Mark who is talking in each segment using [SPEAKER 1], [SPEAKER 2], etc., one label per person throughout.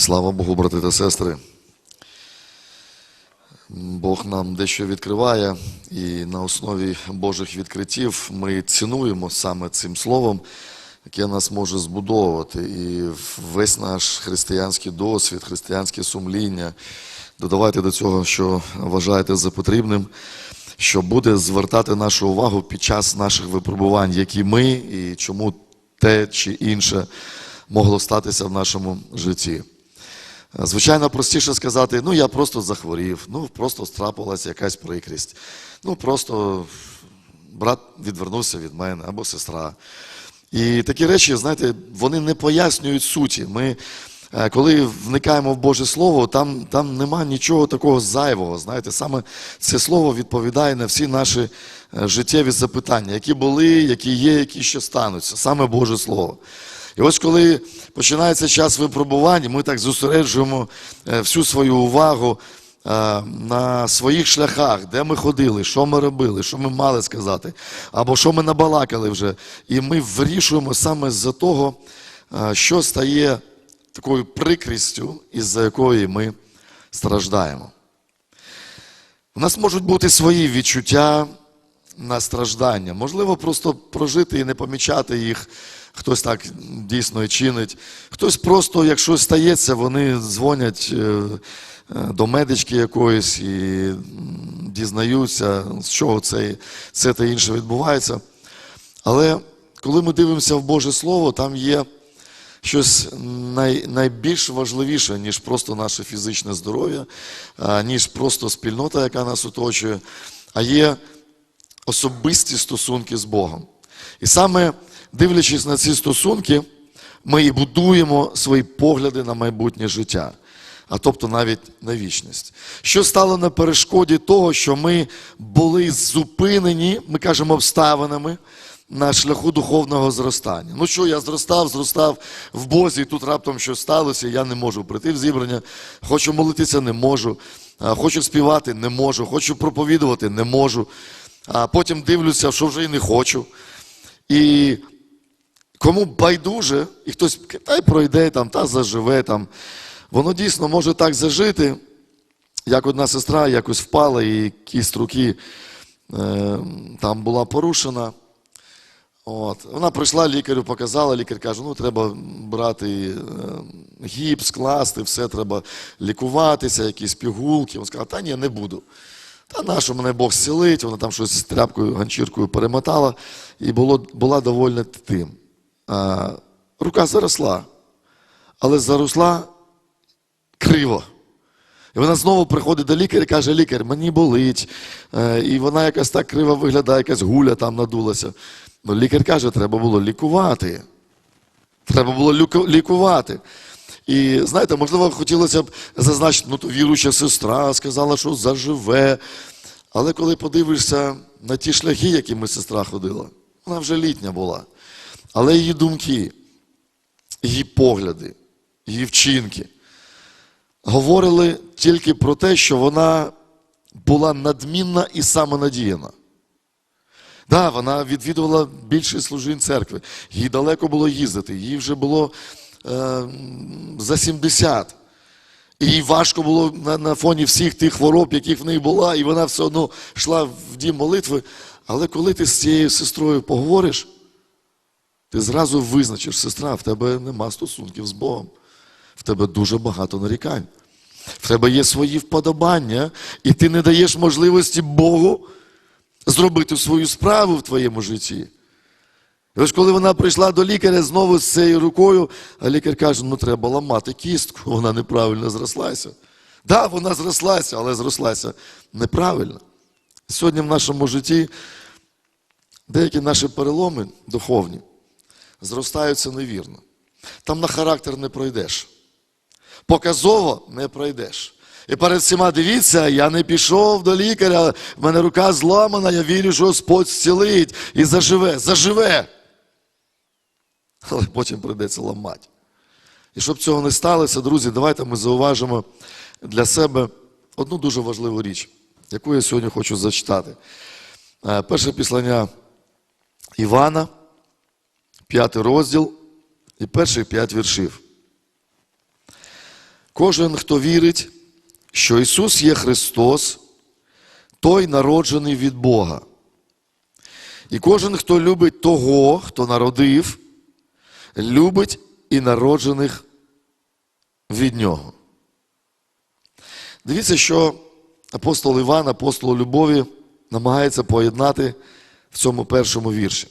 [SPEAKER 1] Слава Богу, брати та сестри. Бог нам дещо відкриває, і на основі Божих відкриттів ми цінуємо саме цим словом, яке нас може збудовувати. І весь наш християнський досвід, християнське сумління. Додавайте до цього, що вважаєте за потрібним, що буде звертати нашу увагу під час наших випробувань, які ми і чому те чи інше могло статися в нашому житті. Звичайно, простіше сказати, ну я просто захворів, ну просто страпилася якась прикрість. Ну просто брат відвернувся від мене або сестра. І такі речі, знаєте, вони не пояснюють суті. Ми, е, коли вникаємо в Боже Слово, там, там нема нічого такого зайвого. Знаєте, саме це слово відповідає на всі наші е, життєві запитання, які були, які є, які ще стануться. Саме Боже Слово. І ось коли починається час випробувань, ми так зосереджуємо е, всю свою увагу е, на своїх шляхах, де ми ходили, що ми робили, що ми мали сказати, або що ми набалакали вже. І ми вирішуємо саме з-за того, е, що стає такою прикрістю, із-за якої ми страждаємо. У нас можуть бути свої відчуття на страждання. Можливо, просто прожити і не помічати їх. Хтось так дійсно і чинить. Хтось просто, якщо стається, вони дзвонять е, е, до медички якоїсь і дізнаються, з чого це, це та інше відбувається. Але коли ми дивимося в Боже Слово, там є щось най, найбільш важливіше, ніж просто наше фізичне здоров'я, ніж просто спільнота, яка нас оточує, а є особисті стосунки з Богом. І саме дивлячись на ці стосунки, ми і будуємо свої погляди на майбутнє життя, а тобто навіть на вічність. Що стало на перешкоді того, що ми були зупинені, ми кажемо, обставинами на шляху духовного зростання. Ну що, я зростав, зростав в Бозі, і тут раптом щось сталося, я не можу прийти в зібрання, хочу молитися, не можу, хочу співати, не можу, хочу проповідувати, не можу. А потім дивлюся, що вже і не хочу. І кому байдуже, і хтось та й пройде там, та заживе там. Воно дійсно може так зажити, як одна сестра якось впала, і кість руки е, там була порушена. От. Вона прийшла, лікарю показала, лікар каже, ну треба брати е, гіпс, класти, все треба лікуватися, якісь пігулки. Він сказав, та ні, не буду. Та нащо мене Бог зцілить, вона там щось тряпкою, ганчіркою перемотала, і було, була довольна тим. А, рука заросла, але заросла криво. І вона знову приходить до лікаря і каже, лікар, мені болить. Е, І вона якась так криво виглядає, якась гуля там надулася. Ну, лікар каже, треба було лікувати. Треба було лікувати. І знаєте, можливо, хотілося б зазначити, ну то віруюча сестра сказала, що заживе. Але коли подивишся на ті шляхи, якими сестра ходила, вона вже літня була. Але її думки, її погляди, її вчинки говорили тільки про те, що вона була надмінна і самонадіяна. Да, вона відвідувала більше служінь церкви. Їй далеко було їздити, їй вже було за 70. І їй важко було на, на фоні всіх тих хвороб, яких в неї була, і вона все одно йшла в дім молитви. Але коли ти з цією сестрою поговориш, ти зразу визначиш, сестра, в тебе нема стосунків з Богом. В тебе дуже багато нарікань. В тебе є свої вподобання, і ти не даєш можливості Богу зробити свою справу в твоєму житті. І ось коли вона прийшла до лікаря знову з цією рукою, а лікар каже, ну треба ламати кістку, вона неправильно зрослася. Так, да, вона зрослася, але зрослася неправильно. Сьогодні в нашому житті деякі наші переломи духовні зростаються невірно. Там на характер не пройдеш. Показово не пройдеш. І перед всіма дивіться, я не пішов до лікаря, в мене рука зламана, я вірю, що Господь зцілить і заживе, заживе. Але потім прийдеться ламати. І щоб цього не сталося, друзі, давайте ми зауважимо для себе одну дуже важливу річ, яку я сьогодні хочу зачитати. Е, Перше післання Івана, п'ятий розділ і перших п'ять віршів. Кожен, хто вірить, що Ісус є Христос, той народжений від Бога. І кожен, хто любить того, хто народив, любить і народжених від Нього. Дивіться, що апостол Іван, апостол любові, намагається поєднати в цьому першому вірші.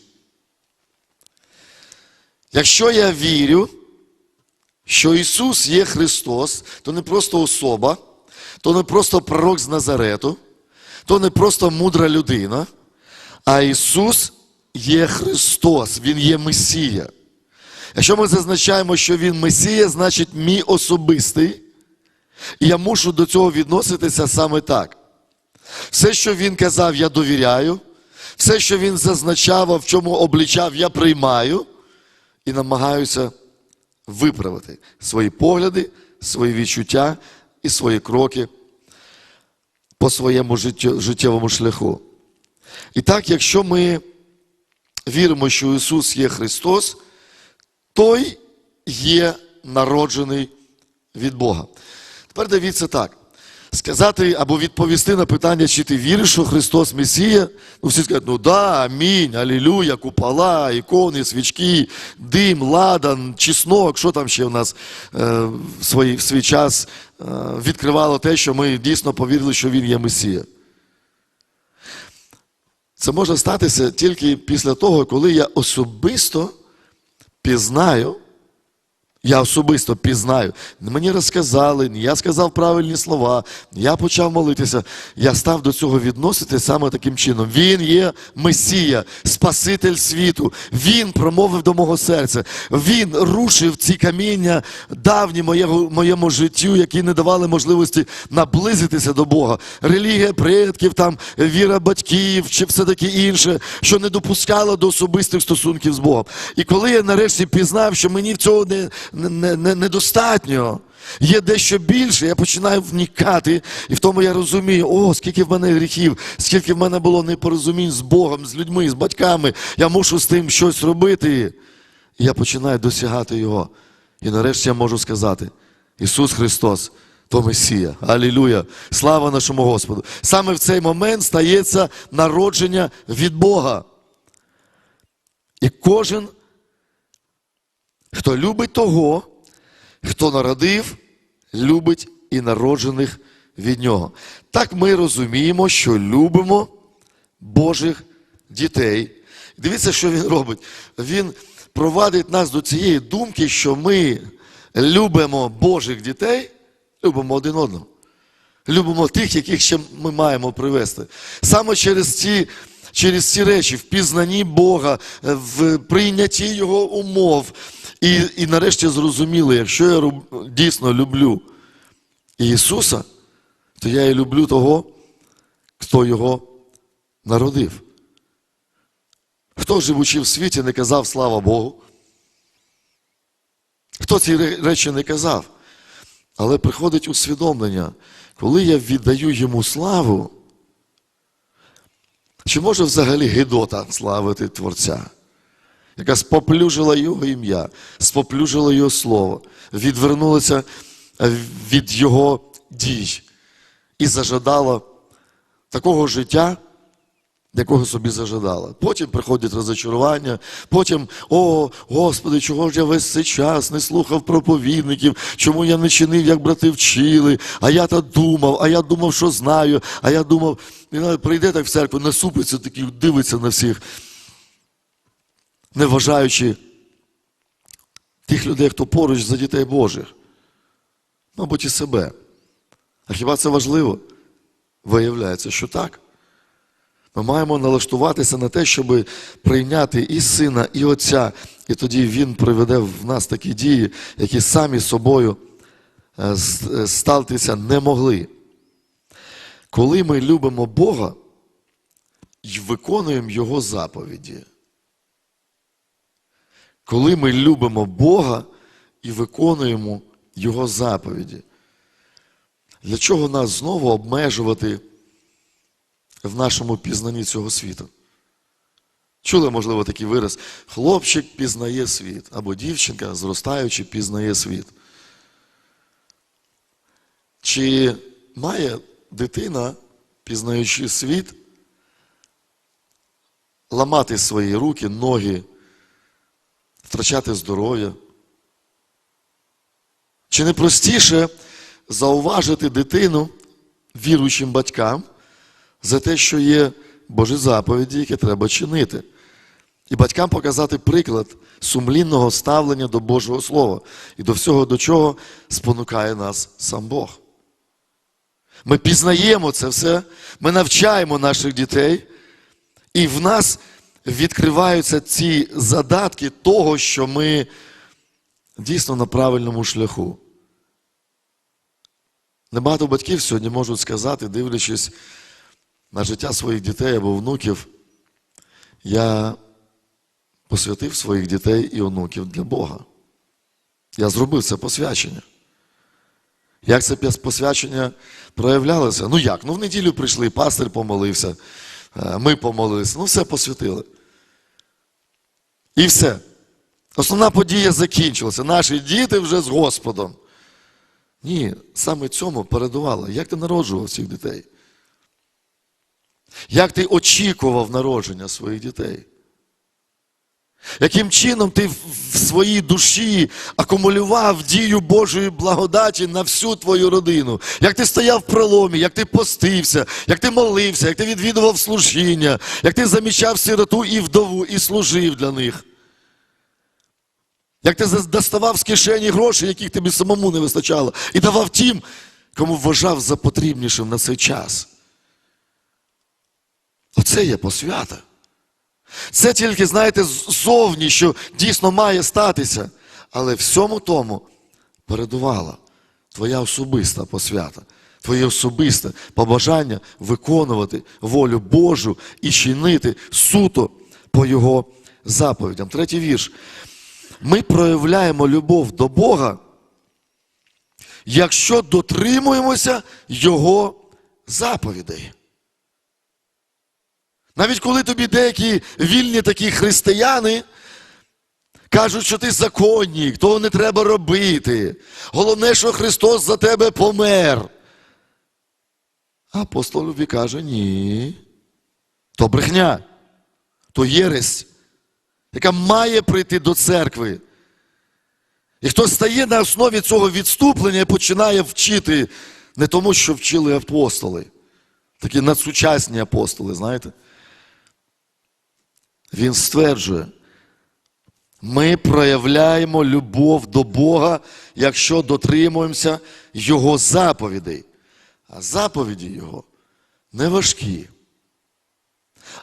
[SPEAKER 1] Якщо я вірю, що Ісус є Христос, то не просто особа, то не просто пророк з Назарету, то не просто мудра людина, а Ісус є Христос, Він є Месія. Якщо ми зазначаємо, що Він Месія, значить мій особистий, і я мушу до цього відноситися саме так. Все, що він казав, я довіряю, все, що він зазначав, а в чому облічав, я приймаю і намагаюся виправити свої погляди, свої відчуття і свої кроки по своєму життєвому шляху. І так, якщо ми віримо, що Ісус є Христос, той є народжений від Бога. Тепер дивіться так. Сказати або відповісти на питання, чи ти віриш, що Христос Месія, ну всі скажуть, ну да, амінь, алілюя, купола, ікони, свічки, дим, ладан, чеснок, що там ще в нас е, в, свій, в свій час е, відкривало те, що ми дійсно повірили, що Він є Месія. Це може статися тільки після того, коли я особисто пізнаю, я особисто пізнаю. Мені розказали, я сказав правильні слова, я почав молитися. Я став до цього відносити саме таким чином. Він є Месія, Спаситель світу. Він промовив до мого серця. Він рушив ці каміння давні моєго, моєму життю, які не давали можливості наблизитися до Бога. Релігія предків, там, віра батьків чи все таке інше, що не допускало до особистих стосунків з Богом. І коли я нарешті пізнав, що мені в цього не, недостатньо, є дещо більше, я починаю вникати, і в тому я розумію, о, скільки в мене гріхів, скільки в мене було непорозумінь з Богом, з людьми, з батьками. Я мушу з тим щось робити. І я починаю досягати Його. І нарешті я можу сказати: Ісус Христос, то Месія. Алілуя! Слава нашому Господу! Саме в цей момент стається народження від Бога. І кожен, хто любить того, хто народив, любить і народжених від нього. Так ми розуміємо, що любимо Божих дітей. Дивіться, що він робить. Він провадить нас до цієї думки, що ми любимо Божих дітей, любимо один одного. Любимо тих, яких ще ми маємо привести. Саме через ці, через ці речі, в пізнанні Бога, в прийнятті Його умов. І, і нарешті зрозуміли, якщо я роб- дійсно люблю Ісуса, то я і люблю того, хто його народив. Хто живучи в світі, не казав слава Богу? Хто ці речі не казав? Але приходить усвідомлення, коли я віддаю йому славу, чи може взагалі Гедота славити Творця, яка споплюжила його ім'я, споплюжила його слово, відвернулася е, від його дій і зажадала такого життя, якого собі зажадала. Потім приходить розочарування, потім, о, Господи, чого ж я весь цей час не слухав проповідників, чому я не чинив, як брати вчили, а я так думав, а я думав, що знаю, а я думав, і навіть прийде так в церкву, насупиться такий, дивиться на всіх, не вважаючи тих людей, хто поруч за дітей Божих, мабуть, і себе. А хіба це важливо? Виявляється, що так. Ми маємо налаштуватися на те, щоб прийняти і сина, і отця, і тоді він приведе в нас такі дії, які самі собою е, е, статися не могли. Коли ми любимо Бога і виконуємо Його заповіді. Коли ми любимо Бога і виконуємо Його заповіді. Для чого нас знову обмежувати в нашому пізнанні цього світу? Чули, можливо, такий вираз: хлопчик пізнає світ, або дівчинка, зростаючи, пізнає світ. Чи має дитина, пізнаючи світ, ламати свої руки, ноги, втрачати здоров'я? Чи не простіше зауважити дитину віруючим батькам за те, що є Божі заповіді, які треба чинити? І батькам показати приклад сумлінного ставлення до Божого Слова і до всього, до чого спонукає нас сам Бог. Ми пізнаємо це все, ми навчаємо наших дітей, і в нас відкриваються ці задатки того, що ми дійсно на правильному шляху. Небагато батьків сьогодні можуть сказати, дивлячись на життя своїх дітей або внуків, я посвятив своїх дітей і онуків для Бога. Я зробив це посвячення. Як це посвячення проявлялося? Ну як? Ну в неділю прийшли, пастир помолився, е, ми помолилися, ну все посвятили. І все. Основна подія закінчилася. Наші діти вже з Господом. Ні, саме цьому передувало. Як ти народжував цих дітей? Як ти очікував народження своїх дітей? Яким чином ти в своїй душі акумулював дію Божої благодаті на всю твою родину? Як ти стояв в проломі, як ти постився, як ти молився, як ти відвідував служіння, як ти замічав сироту і вдову і служив для них? Як ти доставав з кишені гроші, яких тобі самому не вистачало, і давав тим, кому вважав за потрібнішим на цей час? Оце є посвята. Це тільки, знаєте, ззовні, що дійсно має статися. Але всьому тому передувала твоя особиста посвята, твоє особисте побажання виконувати волю Божу і чинити суто по Його заповідям. Третій вірш. Ми проявляємо любов до Бога, якщо дотримуємося Його заповідей. Навіть коли тобі деякі вільні такі християни кажуть, що ти законник, того не треба робити. Головне, що Христос за тебе помер. Апостол Любі каже, ні. То брехня, то єресь, яка має прийти до церкви. І хто стає на основі цього відступлення і починає вчити не тому, що вчили апостоли, такі надсучасні апостоли, знаєте. Він стверджує, ми проявляємо любов до Бога, якщо дотримуємося Його заповідей. А заповіді Його не важкі.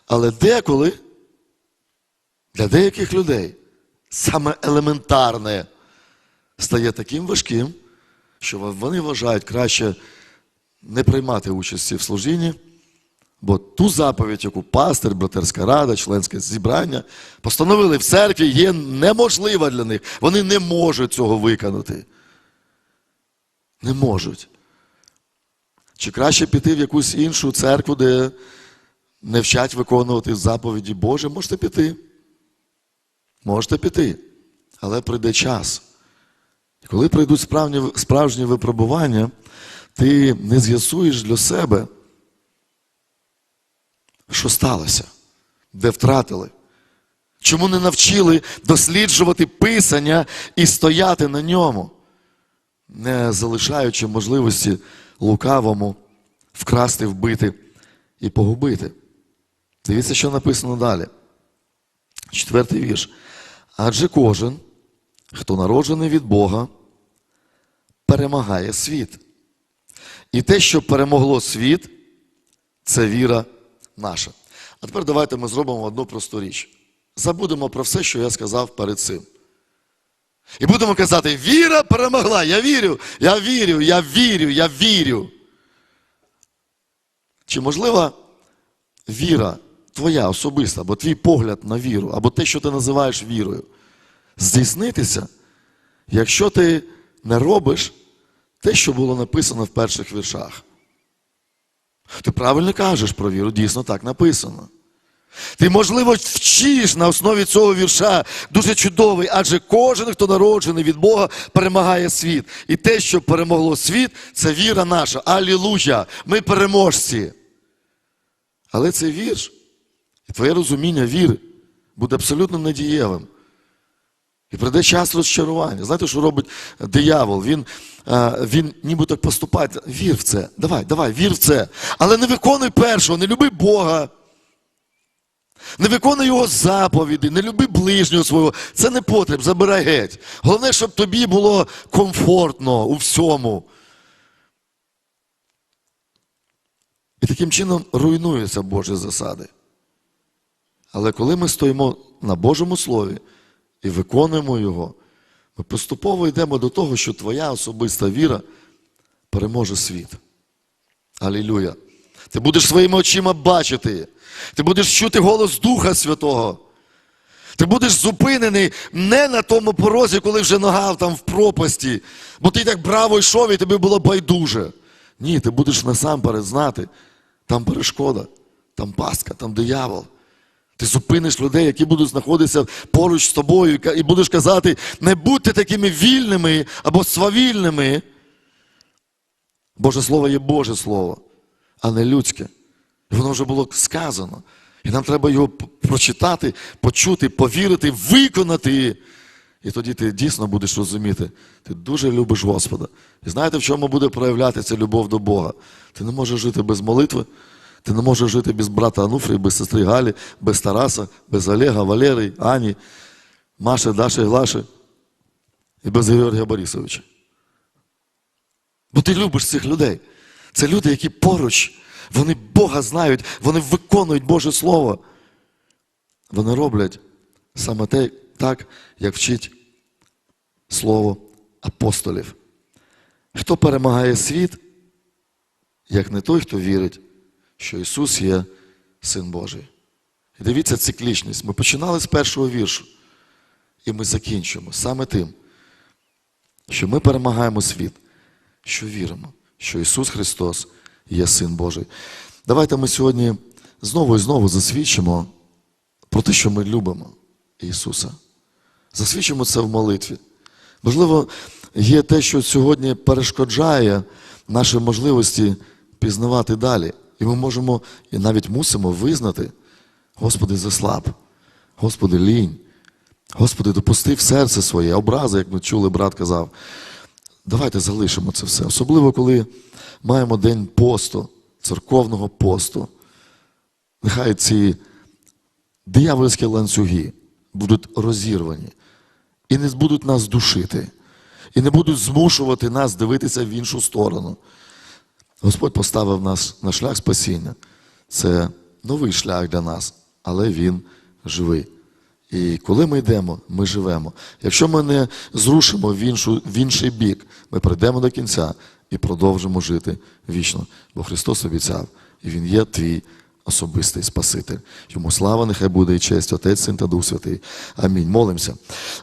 [SPEAKER 1] Але деколи для деяких людей саме елементарне стає таким важким, що вони вважають краще не приймати участі в служінні. Бо ту заповідь, яку пастир, братерська рада, членське зібрання постановили в церкві, є неможлива для них. Вони не можуть цього виконати. Не можуть. Чи краще піти в якусь іншу церкву, де не вчать виконувати заповіді Божі? Можете піти. Можете піти. Але прийде час. І коли прийдуть справжні, справжні випробування, ти не з'ясуєш для себе. Що сталося? Де втратили? Чому не навчили досліджувати Писання і стояти на ньому, не залишаючи можливості лукавому вкрасти, вбити і погубити? Дивіться, що написано далі. Четвертий вірш. Адже кожен, хто народжений від Бога, перемагає світ. І те, що перемогло світ, це віра наша. А тепер давайте ми зробимо одну просту річ. Забудемо про все, що я сказав перед цим. І будемо казати: віра перемогла. Я вірю, я вірю, я вірю, я вірю. Чи можлива віра твоя особиста, або твій погляд на віру, або те, що ти називаєш вірою, здійснитися, якщо ти не робиш те, що було написано в перших віршах? Ти правильно кажеш про віру, дійсно так написано. Ти, можливо, вчиш на основі цього вірша дуже чудовий, адже кожен, хто народжений від Бога, перемагає світ. І те, що перемогло світ, це віра наша. Алілуя! Ми переможці. Але цей вірш і твоє розуміння віри буде абсолютно недієвим. І прийде час розчарування. Знаєте, що робить диявол? Він, е, він ніби так поступає. Вір в це. Давай, давай, вір в це. Але не виконуй першого, не люби Бога. Не виконуй його заповіді, не люби ближнього свого. Це не потріб, забирай геть. Головне, щоб тобі було комфортно у всьому. І таким чином руйнуються Божі засади. Але коли ми стоїмо на Божому Слові і виконуємо його, ми поступово йдемо до того, що твоя особиста віра переможе світ. Алілюя. Ти будеш своїми очима бачити. Ти будеш чути голос Духа Святого. Ти будеш зупинений не на тому порозі, коли вже нога там в пропасті, бо ти так браво йшов і тобі було байдуже. Ні, ти будеш насамперед знати, там перешкода, там пастка, там диявол. Ти зупиниш людей, які будуть знаходитися поруч з тобою, і будеш казати, не будьте такими вільними або свавільними. Боже Слово є Боже Слово, а не людське. Воно вже було сказано. І нам треба його прочитати, почути, повірити, виконати. І тоді ти дійсно будеш розуміти, ти дуже любиш Господа. І знаєте, в чому буде проявлятися любов до Бога? Ти не можеш жити без молитви, ти не можеш жити без брата Ануфрії, без сестри Галі, без Тараса, без Олега, Валери, Ані, Маші, Даші, Глаші і без Георгія Борисовича. Бо ти любиш цих людей. Це люди, які поруч, вони Бога знають, вони виконують Боже Слово. Вони роблять саме те, так, як вчить Слово апостолів. Хто перемагає світ, як не той, хто вірить, що Ісус є Син Божий. І дивіться циклічність. Ми починали з першого віршу, і ми закінчимо саме тим, що ми перемагаємо світ, що віримо, що Ісус Христос є Син Божий. Давайте ми сьогодні знову і знову засвідчимо про те, що ми любимо Ісуса. Засвідчимо це в молитві. Можливо, є те, що сьогодні перешкоджає наші можливості пізнавати далі. І ми можемо і навіть мусимо визнати, Господи, заслаб, Господи, лінь, Господи, допусти в серце своє, образи, як ми чули, брат казав. Давайте залишимо це все. Особливо, коли маємо день посту, церковного посту. Нехай ці диявольські ланцюги будуть розірвані і не будуть нас душити, і не будуть змушувати нас дивитися в іншу сторону. Господь поставив нас на шлях спасіння. Це новий шлях для нас, але Він живий. І коли ми йдемо, ми живемо. Якщо ми не зрушимо в, іншу, в інший бік, ми прийдемо до кінця і продовжимо жити вічно. Бо Христос обіцяв, і Він є твій особистий Спаситель. Йому слава, нехай буде і честь, Отець, Син та Дух Святий. Амінь. Молимося.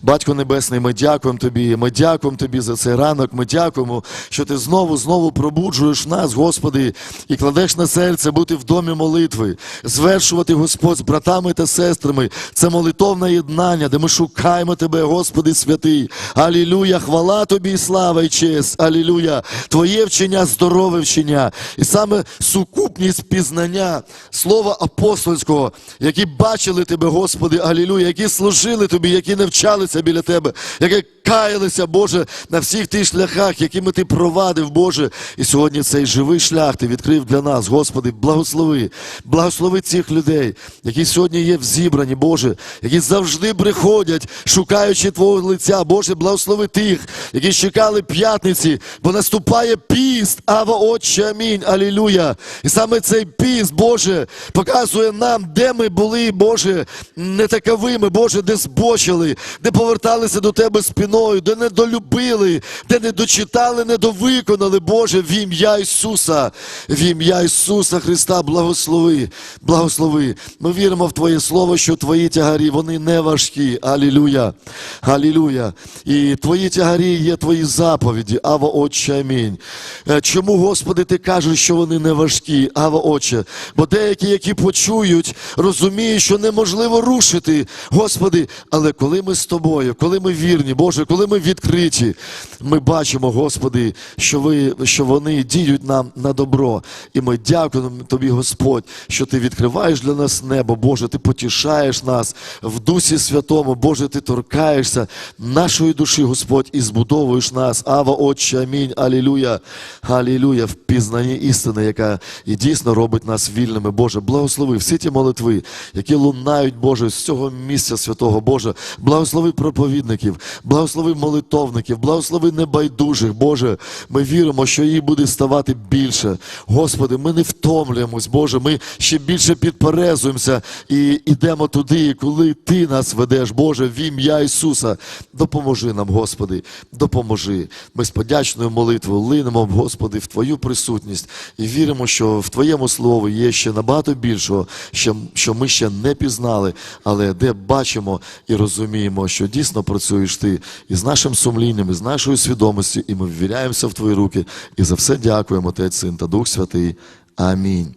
[SPEAKER 1] Батько Небесний, ми дякуємо Тобі. Ми дякуємо Тобі за цей ранок. Ми дякуємо, що Ти знову, знову пробуджуєш нас, Господи, і кладеш на серце бути в домі молитви, звершувати Господь з братами та сестрами. Це молитовне єднання, де ми шукаємо Тебе, Господи святий. Алілюя, хвала Тобі, слава і честь. Алілюя. Твоє вчення, здорове вчення. І саме сукупність пізнання слова апостольського, які бачили Тебе, Господи, алілюя, які служили Тобі, які навчалися біля Тебе, які каялися, Боже, на всіх тих шляхах, якими Ти провадив, Боже. І сьогодні цей живий шлях Ти відкрив для нас, Господи, благослови, благослови цих людей, які сьогодні є в зібранні, Боже, які завжди приходять, шукаючи Твого лиця, Боже, благослови тих, які чекали п'ятниці, бо наступає піст, Ава Отче, амінь, алілюя. І саме цей піст, Боже, показує нам, де ми були, Боже, не таковими, Боже, де збочили, де поверталися до Тебе спиною. Спиною, де недолюбили, де не дочитали, не довиконали, Боже, в ім'я Ісуса, в ім'я Ісуса Христа, благослови, благослови. Ми віримо в Твоє Слово, що Твої тягарі, вони не важкі. Алілюя. Алілюя. І Твої тягарі є Твої заповіді. Ава Отче, амінь. Е, Чому, Господи, Ти кажеш, що вони не важкі? Ава Отче. Бо деякі, які почують, розуміють, що неможливо рушити, Господи, але коли ми з Тобою, коли ми вірні, Боже, коли ми відкриті, ми бачимо, Господи, що, ви, що вони діють нам на добро. І ми дякуємо Тобі, Господь, що Ти відкриваєш для нас небо, Боже, Ти потішаєш нас в Дусі Святому, Боже, Ти торкаєшся нашої душі, Господь, і збудовуєш нас. Ава, Отче, амінь, алілюя, алілюя, в пізнанні істини, яка і дійсно робить нас вільними. Боже, благослови всі ті молитви, які лунають, Боже, з цього місця святого, Боже, благослови проповідників, благослови молитовників, благослови небайдужих, Боже. Ми віримо, що її буде ставати більше. Господи, ми не втомлюємось, Боже, ми ще більше підперезуємося і йдемо туди, коли Ти нас ведеш, Боже, в ім'я Ісуса. Допоможи нам, Господи, допоможи. Ми з подячною молитвою линемо, Господи, в Твою присутність і віримо, що в Твоєму Слові є ще набагато більшого, що ми ще не пізнали, але де бачимо і розуміємо, що дійсно працюєш Ти і з нашим сумлінням, і з нашою свідомістю, і ми ввіряємося в Твої руки. І за все дякуємо, Отець, Син та Дух Святий. Амінь.